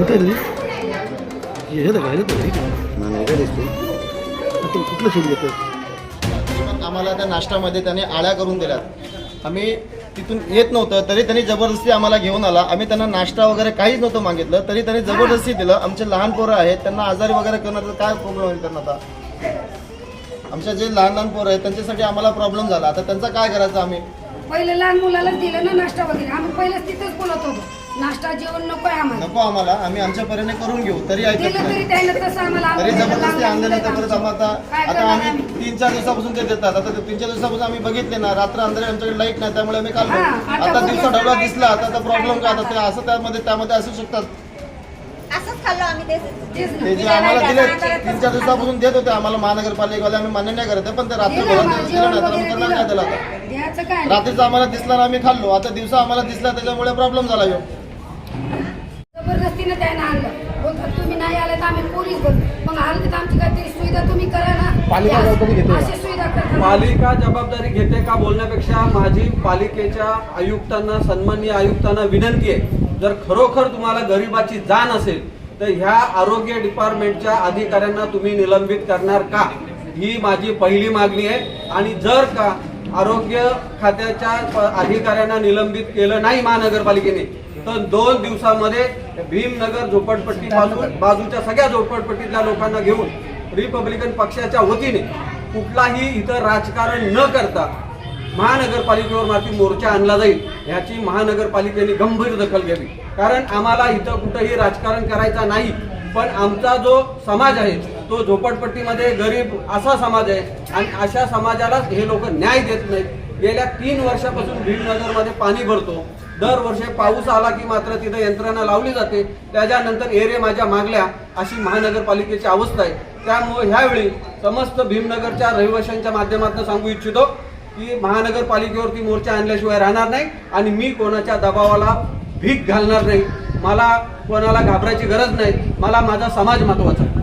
कुठे रे? हे काय कुठलं शोध घेतं पण आम्हाला त्या नाश्त्यामध्ये त्यांनी आळ्या करून दिल्यात. आम्ही तिथून येत नव्हतं तरी त्यांनी जबरदस्ती आम्हाला घेऊन आला. आम्ही त्यांना नाश्ता वगैरे काहीच नव्हतं मागितलं तरी त्यांनी जबरदस्ती दिलं. आमचे लहान पोरं आहेत त्यांना आजारी वगैरे करण्याचा काय प्रॉब्लेम होईल त्यांना आता? आमच्या जे लहान लहान पोरं आहेत त्यांच्यासाठी आम्हाला प्रॉब्लेम झाला. आता त्यांचा काय करायचं आम्ही? पहिले लहान मुलालाच दिलं ना नाश्ता वगैरे. आम्ही पहिलेच तिथेच बोलत होतो. नाश्ता जेवण नको आहे आम्हाला नको आम्हाला आम्ही आमच्या परीने करून घेऊ तरी ऐकत दिलं नाही तरी तसं आम्हाला तरी जबरदस्ती परत. आम्हाला काय आता करणार आम्ही तीन चार दिवसापासून ते देतात आता ते तीन चार दिवसापासून आम्ही बघितले ना रात्र अंधारे आमच्याकडे लाइट नाही त्यामुळे आम्ही काढलो हा, आता आता बघूया. दिवसा ढवळा दिसला आता आता प्रॉब्लेम काय आता ते असं त्यामध्ये त्यामध्ये असू शकतात असंच खाल्लो आम्ही ते तेच ना. ते जे आम्हाला दिले तीन चार दिवसापासून देत होते आम्हाला महानगरपालिकेवाले आम्ही मान्य नाही करत आहे, पण ते रात्री दिलं आम्हाला, दिलं नाही तर जेवण आम्ही वगैरे करणार काय त्याला आता दिलं. द्यायचं काय नाही. रात्रीचा आम्हाला दिसला ना आम्ही खाल्लो आता दिवसा आम्हाला दिसला त्याच्यामुळे प्रॉब्लेम झाला ह्यो. जबरदस्तीने त्यानं आणलं. बोलतात तुम्ही नाही आले तर आम्ही पोलीस मग आले तर आमची काहीतरी सुविधा तुम्ही करा ना. पालिका जबाबदारी घेते का? अशी सुविधा करता पालिका जबाबदारी घेते का बोलण्यापेक्षा माझी पालिकेच्या आयुक्तांना सन्माननीय आयुक्तांना विनंती आहे. जर खरोखर तुम्हाला गरिबाची जाण असेल तर ह्या आरोग्य डिपार्टमेंटच्या अधिकाऱ्यांना तुम्ही निलंबित करणार का? ही माझी पहिली मागणी आहे. आणि जर का आरोग्य खात्याच्या अधिकाऱ्यांना निलंबित केलं नाही महानगरपालिकेने तर दोन दिवसामध्ये भीमनगर झोपडपट्टीपासून बाजूच्या सगळ्या झोपडपट्टीतल्या लोकांना घेऊन रिपब्लिकन पक्षाच्या वतीने कुठलाही इथं राजकारण न करता महानगरपालिकेवर माती मोर्चा आणला जाईल याची महानगरपालिकेने गंभीर दखल घ्यावी. कारण आम्हाला इथं कुठंही राजकारण करायचा नाही पण आमचा जो समाज आहे तो झोपडपट्टीमध्ये गरीब असा समाज आहे आणि अशा समाजाला हे लोक न्याय देत नाहीत. गेल्या तीन वर्षापासून भीमनगरमध्ये पाणी भरतो. दरवर्षी पाऊस आला की मात्र तिथं यंत्रणा लावली जाते. त्याच्यानंतर एरे माझ्या मागल्या अशी महानगरपालिकेची अवस्था आहे. त्यामुळे ह्यावेळी समस्त भीमनगरच्या रहिवाशांच्या माध्यमातून सांगू इच्छितो की महानगरपालिकेवरती मोर्चा आणल्याशिवाय राहणार नाही आणि मी कोणाच्या दबावाला भीक घालणार नाही. मला कोणाला घाबरायची गरज नाही. मला माझा समाज महत्त्वाचा आहे.